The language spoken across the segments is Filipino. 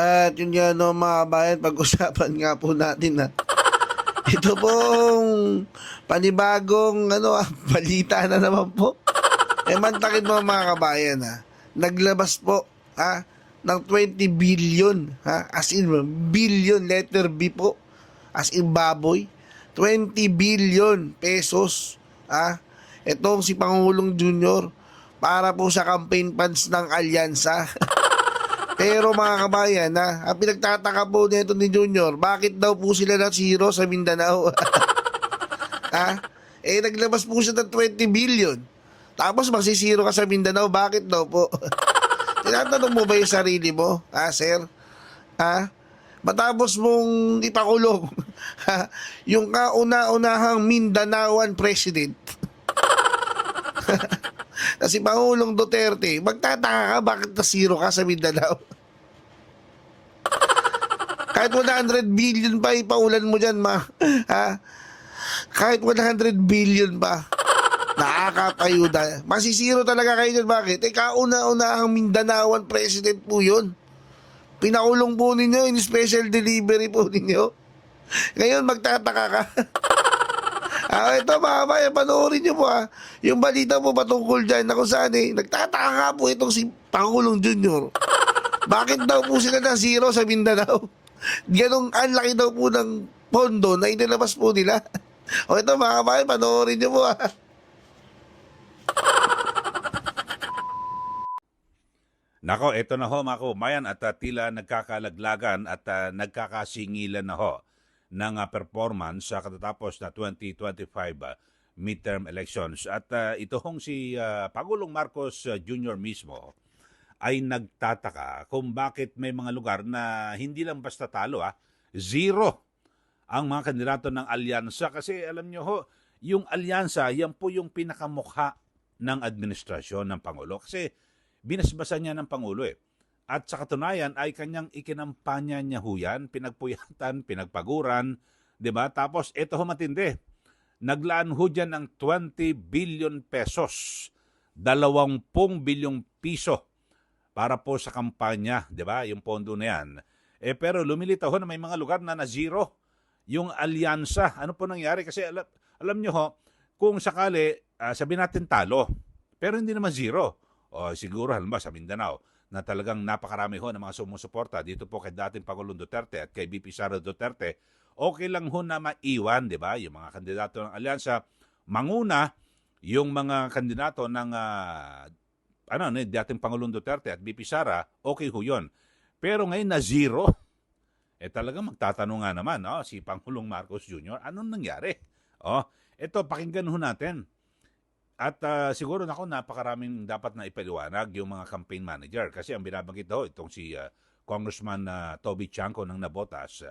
At yun nga no mga bayan, pag-usapan nga po natin na ito pong panibagong ano, ah, balita na naman po. Eh mantakin mo mga kabayan ha. Naglabas po ha ng 20 billion ha. As in billion letter B po. As in baboy. 20 billion pesos ha. Itong si Pangulong Junior para po sa campaign funds ng Alyansa. Pero mga kabayan, ha, ang pinagtataka po nito ni Junior, bakit daw po sila na zero sa Mindanao? ha? Eh, naglabas po siya ng 20 billion. Tapos magsisiro ka sa Mindanao, bakit daw po? Tinatanong mo ba yung sarili mo, ha, sir? Ha? Matapos mong ipakulong ha, yung kauna-unahang Mindanaoan president na si Pangulong Duterte, magtataka ka bakit nasiro ka sa Mindanao. Kahit 100 billion pa ipaulan mo dyan, ma. Ha? Kahit 100 billion pa. Nakakapayuda. Masisiro talaga kayo dyan. Bakit? Eh, kauna-una ang Mindanaoan president po yun. Pinakulong po ninyo in special delivery po ninyo. Ngayon, magtataka ka. Ah, ito mga bayan, panoorin niyo po ah. Yung balita po patungkol dyan na kung saan eh, nagtataka po itong si Pangulong Junior. Bakit daw po sila na zero sa Mindanao? Ganong ang laki daw po ng pondo na inilabas po nila. O ito mga bayan, panoorin niyo po ah. Nako, ito na ho mga kumayan at uh, tila nagkakalaglagan at uh, nagkakasingilan na ho ng uh, performance sa katatapos na 2025 uh, midterm elections. At uh, ito hong si uh, Pangulong Marcos Jr. mismo ay nagtataka kung bakit may mga lugar na hindi lang basta talo, ah, zero ang mga kandidato ng alyansa. Kasi alam nyo ho, yung alyansa, yan po yung pinakamukha ng administrasyon ng Pangulo. Kasi binasbasan niya ng Pangulo eh. At sa katunayan ay kanyang ikinampanya niya ho yan, pinagpuyatan, pinagpaguran, di ba? Tapos ito ho matindi, naglaan ho dyan ng 20 billion pesos, 20 bilyong piso para po sa kampanya, di ba? Yung pondo na yan. Eh pero lumilitaw ho na may mga lugar na na-zero yung alyansa. Ano po nangyari? Kasi alam, alam nyo ho, kung sakali, ah, sabihin natin talo, pero hindi naman zero. O siguro halimbawa sa Mindanao na talagang napakarami ho ng mga sumusuporta dito po kay dating Pangulong Duterte at kay BP Sara Duterte, okay lang ho na maiwan, di ba? Yung mga kandidato ng alyansa, manguna yung mga kandidato ng ah, ano, ni dating Pangulong Duterte at BP Sara, okay ho yun. Pero ngayon na zero, eh talagang magtatanong nga naman, no, si Pangulong Marcos Jr., anong nangyari? Oh, ito, pakinggan ho natin. At ah, siguro nako napakaraming dapat na ipaliwanag yung mga campaign manager. Kasi ang binabanggit daw itong si ah, Congressman ah, Toby Chanco ng Nabotas.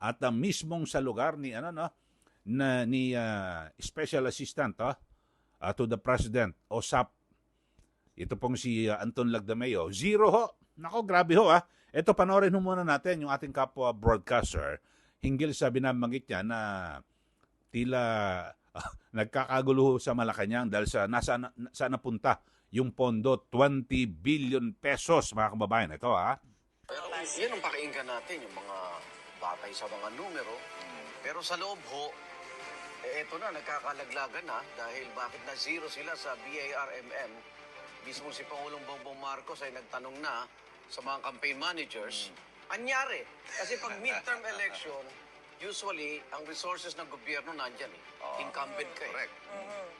At ah, mismong sa lugar ni ano no na ni ah, Special Assistant ah, to the President OSAP. Ito pong si ah, Anton Lagdameo. Zero ho! Nako grabe ho ah. Ito panoorin ho muna natin yung ating kapwa broadcaster hinggil sa binabanggit niya na tila nagkakagulo sa Malacanang dahil sa nasa na, saan napunta yung pondo 20 billion pesos mga kababayan. Ito ha. Pero yan ang pakinggan natin, yung mga batay sa mga numero. Pero sa loob ho, eh, eto na, nagkakalaglagan na dahil bakit na zero sila sa BARMM. Mismo si Pangulong Bongbong Marcos ay nagtanong na sa mga campaign managers. Anyari? Kasi pag midterm election, usually, ang resources ng gobyerno nandyan eh. Incumbent ka eh. Correct.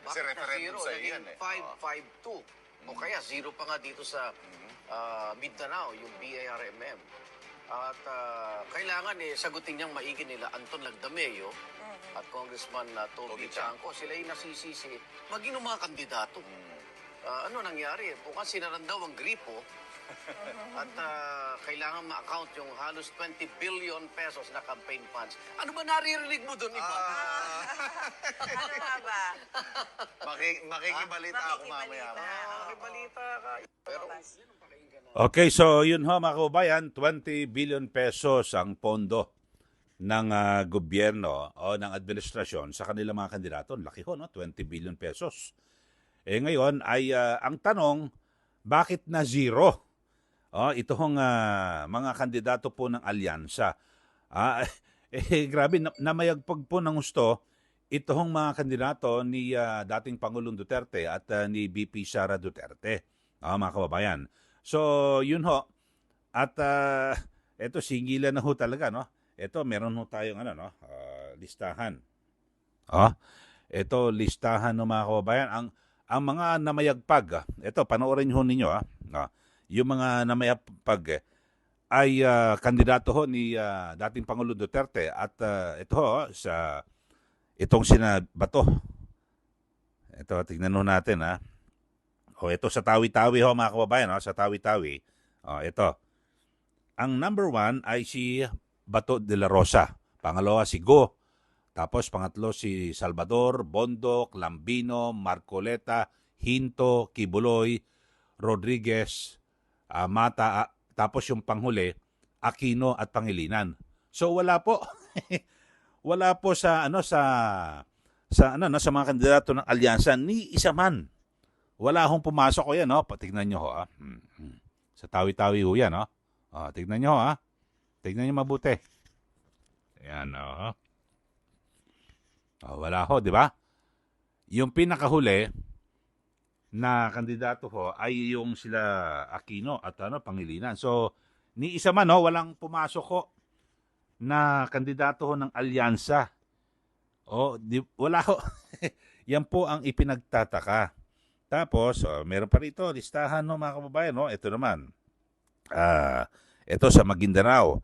Kasi Bakit na referendum sa Naging yan eh. 552. O kaya zero pa nga dito sa ah, Mindanao, yung BARMM. At ah, kailangan eh, sagutin niyang maigi nila Anton Lagdameo at Congressman uh, Toby Toby Chanco. Sila yung nasisisi maging ng mga kandidato. Ah, ano nangyari? Bukas sinaran daw ang gripo at ah, kailangan ma-account yung halos 20 billion pesos na campaign funds. Ano ba naririnig mo doon, Ivan? Ano nga ba? Maki, makikibalita ako mamaya. Makikibalita. Ah, may balita ka. Pero, Okay, so yun ho mga kababayan, 20 billion pesos ang pondo ng ah, gobyerno o ng administrasyon sa kanilang mga kandidato. Ang Laki ho, no? 20 billion pesos. Eh ngayon ay ah, ang tanong, bakit na zero? Oh, ito hong ah, mga kandidato po ng alyansa. Ah, eh, grabe, na, namayagpag po ng gusto ito hong mga kandidato ni ah, dating Pangulong Duterte at ah, ni BP Sara Duterte. Ah, mga kababayan. So, yun ho. At ah, ito, singilan na ho talaga, no? Ito, meron ho tayong ano, no? Ah, listahan. Ah, ito, listahan ng mga kababayan. Ang, ang mga namayagpag, ah, ito, panoorin ho ninyo, ah. Yung mga namayagpag eh, ay ah, kandidato ho ni ah, dating Pangulong Duterte at ah, ito ho, sa itong sina Bato. Ito, tingnan ho natin ha. O ito sa Tawi-Tawi ho mga kababayan, ho, sa Tawi-Tawi. O ito. Ang number one ay si Bato de la Rosa. Pangalawa si Go. Tapos pangatlo si Salvador, Bondok, Lambino, Marcoleta, Hinto, Kibuloy, Rodriguez, ah, Mata, ah, tapos yung panghuli, Aquino at Pangilinan. So wala po. wala po sa ano sa sa ano no, sa mga kandidato ng alyansa ni isa man. Wala hong pumasok ko yan, no? Patignan nyo ho, ah. Hmm, hmm. Sa tawi-tawi ho yan, no? Ah, tignan nyo, ha? Tignan nyo mabuti. Ayan, oh. Oh, wala ho, di ba? Yung pinakahuli na kandidato ho ay yung sila Aquino at ano, Pangilinan. So, ni isa man, no? Walang pumasok ho na kandidato ho ng alyansa. O, di, wala ho. Yan po ang ipinagtataka. Tapos, oh, meron pa rito, listahan no mga kababayan, no? Ito naman. Ah, ito sa Maguindanao.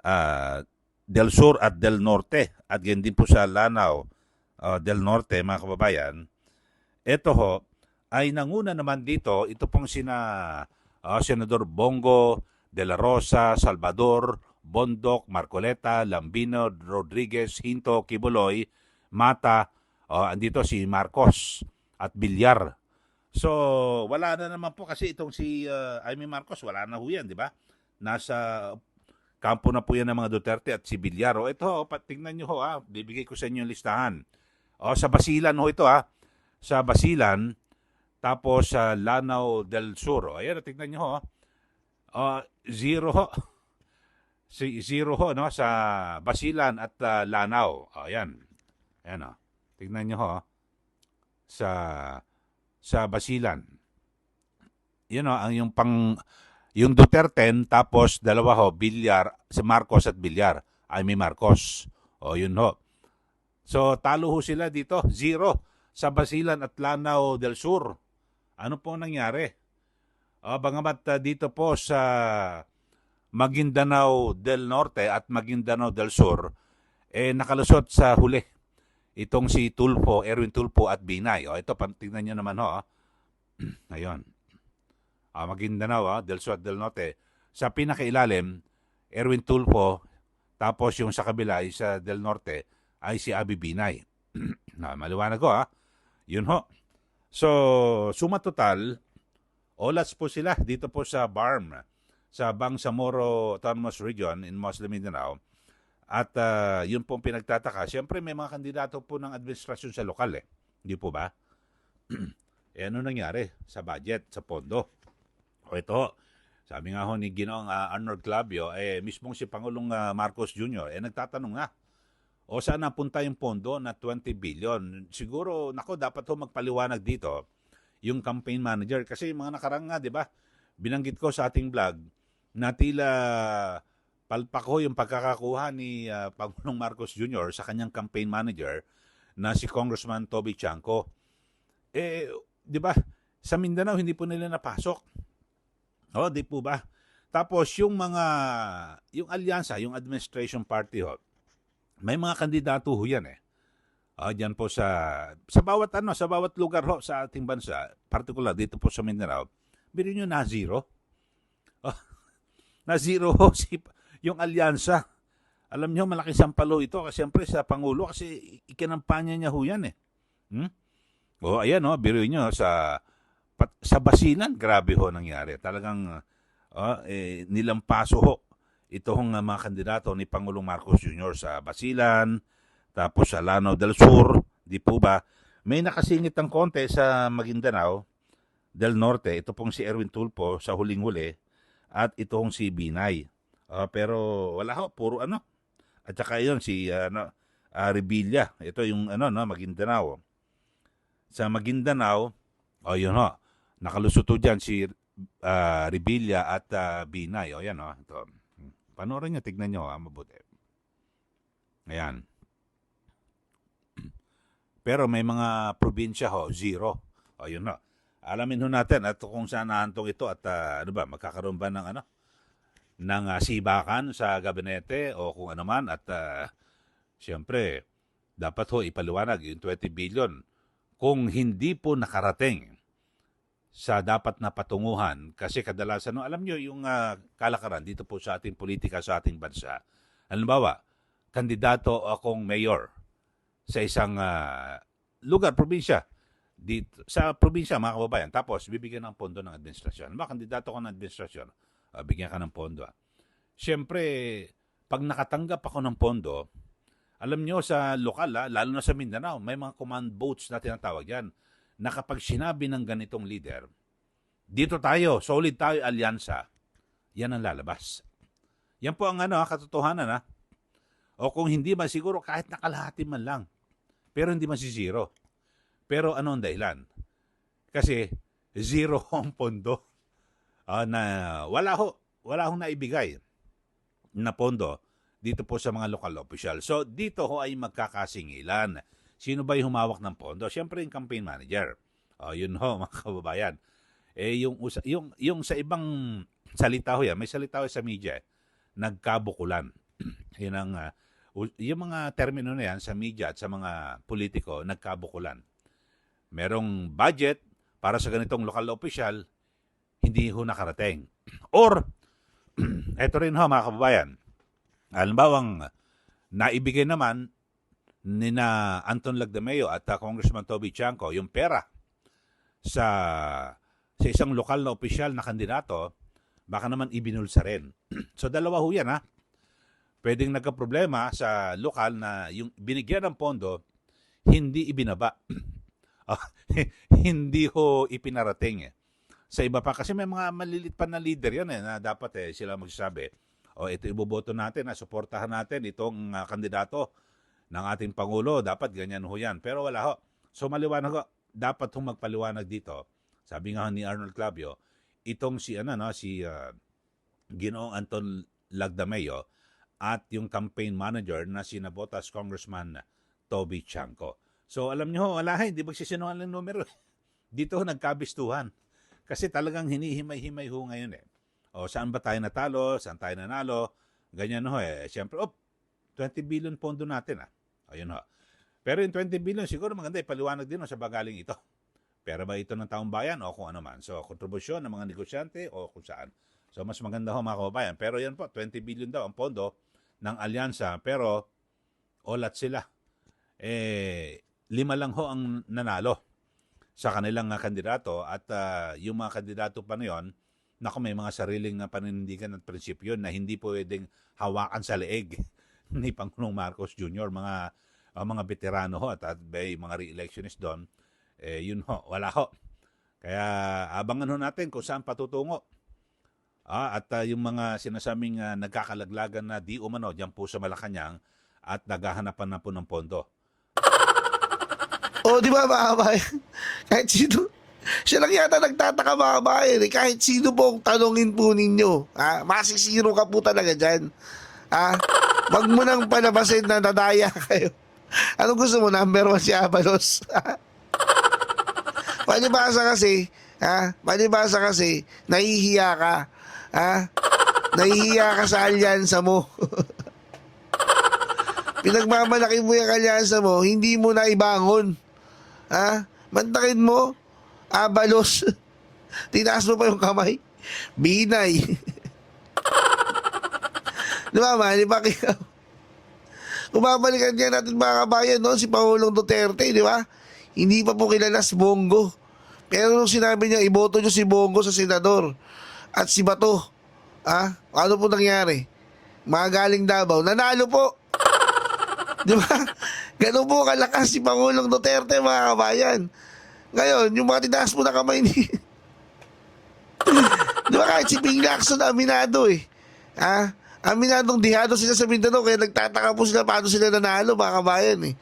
Ah, del Sur at del Norte at ganyan din po sa Lanao ah, del Norte, mga kababayan. Ito ho, ay nanguna naman dito, ito pong sina ah, Senador Bongo, De La Rosa, Salvador, Bondok, Marcoleta, Lambino, Rodriguez, Hinto, Kibuloy, Mata, oh, andito si Marcos at Bilyar. So, wala na naman po kasi itong si uh, Amy Marcos, wala na ho yan, di ba? Nasa kampo na po yan ng mga Duterte at si Bilyar. O ito, pat- tingnan nyo ho, ha, bibigay ko sa inyo listahan. O, sa Basilan ho ito, ha. Sa Basilan, tapos sa Lanao del Sur. O, ayan, tingnan nyo ho. O, zero ho. Si zero ho, no, sa Basilan at uh, Lanao. O, ayan. Ayan, o. Tingnan nyo ho. Sa sa Basilan. Yun know, ang yung pang yung Duterte tapos dalawa ho Bilyar, si Marcos at Bilyar. Ay may Marcos. O yun ho. So talo ho sila dito, zero sa Basilan at Lanao del Sur. Ano po nangyari? O bangamat uh, dito po sa Maguindanao del Norte at Maguindanao del Sur eh nakalusot sa huli itong si Tulfo, Erwin Tulfo at Binay. O ito, tingnan nyo naman ho. ah. Ayun. Ah, Maguindanao, ah, del Sur at del Norte. Sa pinakailalim, Erwin Tulfo, tapos yung sa kabila, sa del Norte, ay si Abi Binay. na, maliwanag ko, ha? Yun ho. So, suma total, olas po sila dito po sa BARM, sa Bangsamoro Autonomous Region in Muslim Mindanao. At ah, yun pong pinagtataka. Siyempre may mga kandidato po ng administrasyon sa lokal eh. Hindi po ba? eh ano nangyari sa budget, sa pondo? O ito, sabi nga ho ni Ginoong ah, Arnold Clavio, eh mismong si Pangulong ah, Marcos Jr. eh nagtatanong nga, o saan napunta yung pondo na 20 billion? Siguro, nako, dapat ho magpaliwanag dito yung campaign manager. Kasi mga nakarang nga, di ba, binanggit ko sa ating vlog na tila palpak ho yung pagkakakuha ni ah, Pangulong Marcos Jr. sa kanyang campaign manager na si Congressman Toby Chanco. Eh, di ba, sa Mindanao hindi po nila napasok. Oh, di po ba? Tapos yung mga, yung alyansa, yung administration party ho, may mga kandidato ho yan eh. Ah, diyan po sa sa bawat ano, sa bawat lugar ho sa ating bansa, particular dito po sa Mindanao, biro nyo na zero. Oh, na zero si yung alyansa. Alam nyo, malaking sampalo ito kasi siyempre sa Pangulo kasi ikinampanya niya ho yan eh. Hmm? O ayan o, biro nyo sa pat, sa Basilan, grabe ho nangyari. Talagang oh, eh, nilampaso ho ito hong uh, mga kandidato ni Pangulong Marcos Jr. sa Basilan, tapos sa Lanao del Sur, di po ba? May nakasingit ng konti sa Maguindanao del Norte. Ito pong si Erwin Tulpo sa huling-huli at itong si Binay. Ah, pero wala ho, puro ano. At saka yun si ano, ah, Revilla. Ito yung ano no, Maguindanao. Sa Maguindanao, oh yun ho, nakalusot ho dyan si ah, Revilla at ah, Binay. O yan ho, ito. Panoorin nyo, tignan nyo ha, mabuti. Ayan. Pero may mga probinsya ho, zero. O yun ho. Alamin ho natin at kung saan nahantong ito at ah, ano ba, magkakaroon ba ng ano, ng ah, sibakan sa gabinete o kung ano man at ah, siyempre dapat ho ipaliwanag yung 20 billion. Kung hindi po nakarating sa dapat na patunguhan kasi kadalasan no alam nyo yung ah, kalakaran dito po sa ating politika sa ating bansa. Halimbawa kandidato akong mayor sa isang ah, lugar probinsya dito sa probinsya mga kababayan tapos bibigyan ng pondo ng administrasyon ba kandidato ko ng administrasyon ah, bigyan ka ng pondo ah. Siyempre, pag nakatanggap ako ng pondo, alam nyo sa lokal, ah, lalo na sa Mindanao, may mga command boats na tinatawag yan, na kapag sinabi ng ganitong leader, dito tayo, solid tayo, alyansa, yan ang lalabas. Yan po ang ano, ah, katotohanan ha. O kung hindi man siguro kahit nakalahati man lang. Pero hindi masisiro. Pero ano ang dahilan? Kasi zero ang pondo Ah, na wala ho, wala hong naibigay na pondo dito po sa mga local official. So dito ho ay magkakasingilan. Sino ba yung humawak ng pondo? Siyempre yung campaign manager. O yun ho mga kababayan. Eh yung yung yung sa ibang salita ho yan, may salita ho sa media, eh, nagkabukulan. yun ang ah, u- yung mga termino na yan sa media at sa mga politiko, nagkabukulan. Merong budget para sa ganitong local official, hindi ho nakarating. Or eto rin ho mga kababayan. Halimbawa, naibigay naman ni na Anton Lagdameo at uh, Congressman Toby Chanco yung pera sa sa isang lokal na opisyal na kandidato, baka naman ibinulsa rin. so dalawa ho yan ha. Pwedeng nagka-problema sa lokal na yung binigyan ng pondo, hindi ibinaba. Ah, hindi ho ipinarating eh sa iba pa. Kasi may mga malilit pa na leader yan eh, na dapat eh, sila magsasabi, o ito iboboto natin, na suportahan natin itong ah, kandidato ng ating Pangulo, dapat ganyan ho yan. Pero wala ho. So maliwanag ho, dapat hong magpaliwanag dito. Sabi nga ni Arnold Clavio, itong si, ano, no, si ah, Ginoong Anton Lagdameo at yung campaign manager na si Nabotas Congressman Toby Chanco. So alam nyo, wala hindi magsisinungaling ng numero. Dito nagkabistuhan. Kasi talagang hinihimay-himay ho ngayon eh. O saan ba tayo natalo? Saan tayo nanalo? Ganyan ho eh. Siyempre, oh, 20 billion pondo natin ah. Ayun ho. Pero yung 20 billion, siguro maganda ipaliwanag din ho sa bagaling ito. Pero ba ito ng taong bayan o kung ano man. So, kontribusyon ng mga negosyante o kung saan. So, mas maganda ho mga kababayan. Pero yan po, 20 billion daw ang pondo ng alyansa. Pero, olat sila. Eh, lima lang ho ang nanalo sa kanilang uh, kandidato at ah, yung mga kandidato pa na yun, naku, may mga sariling uh, paninindigan at prinsipyo na hindi pwedeng hawakan sa leeg ni Pangulong Marcos Jr. Mga ah, mga veterano ho at, at may mga re-electionist doon, eh, yun ho, wala ho. Kaya abangan ho natin kung saan patutungo. Ah, at ah, yung mga sinasabing ah, nagkakalaglagan na di umano diyan po sa Malacanang at naghahanapan na po ng pondo. O, di ba mga kabayan? Kahit sino, siya lang yata nagtataka mga kabayan. Eh. Kahit sino po ang tanongin po ninyo. Ha? Masisiro ka po talaga dyan. Ha? Wag mo nang palabasin na nadaya kayo. Ano gusto mo? Number one si Abalos. Palibasa kasi, ha? Palibasa kasi, nahihiya ka. Ha? Nahihiya ka sa alyansa mo. Pinagmamalaki mo yung alyansa mo, hindi mo na ibangon. Ha? Mantakin mo, abalos. Tinaas mo pa yung kamay. Binay. di ba, man? Di ba kaya? Kung niya natin mga kabayan, no? si Pangulong Duterte, di ba? Hindi pa po kilala si Bongo. Pero nung sinabi niya, iboto niyo si Bongo sa senador at si Bato, ah, ano po nangyari? Mga galing Davao, nanalo po. Di ba? Ganun po kalakas si Pangulong Duterte, mga kabayan. Ngayon, yung mga tinaas mo na kamay ni... Di ba kahit si Ping Lacson aminado eh. Ha? Aminadong dihado sila sa Mindanao kaya nagtataka po sila paano sila nanalo mga kabayan eh.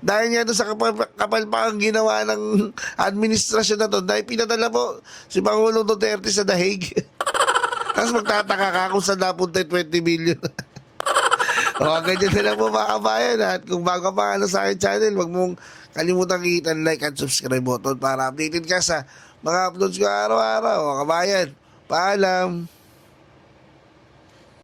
Dahil nga doon sa kapal, kapalpakang ginawa ng administrasyon na to, dahil pinadala po si Pangulong Duterte sa Dahig. Tapos magtataka ka kung saan napunta yung 20 million. o, ganyan na lang po mga kabayan. At kung bago pa ano sa akin channel, wag mong kalimutan i-hit like at subscribe button para updated ka sa mga uploads ko araw-araw. O, kabayan, paalam.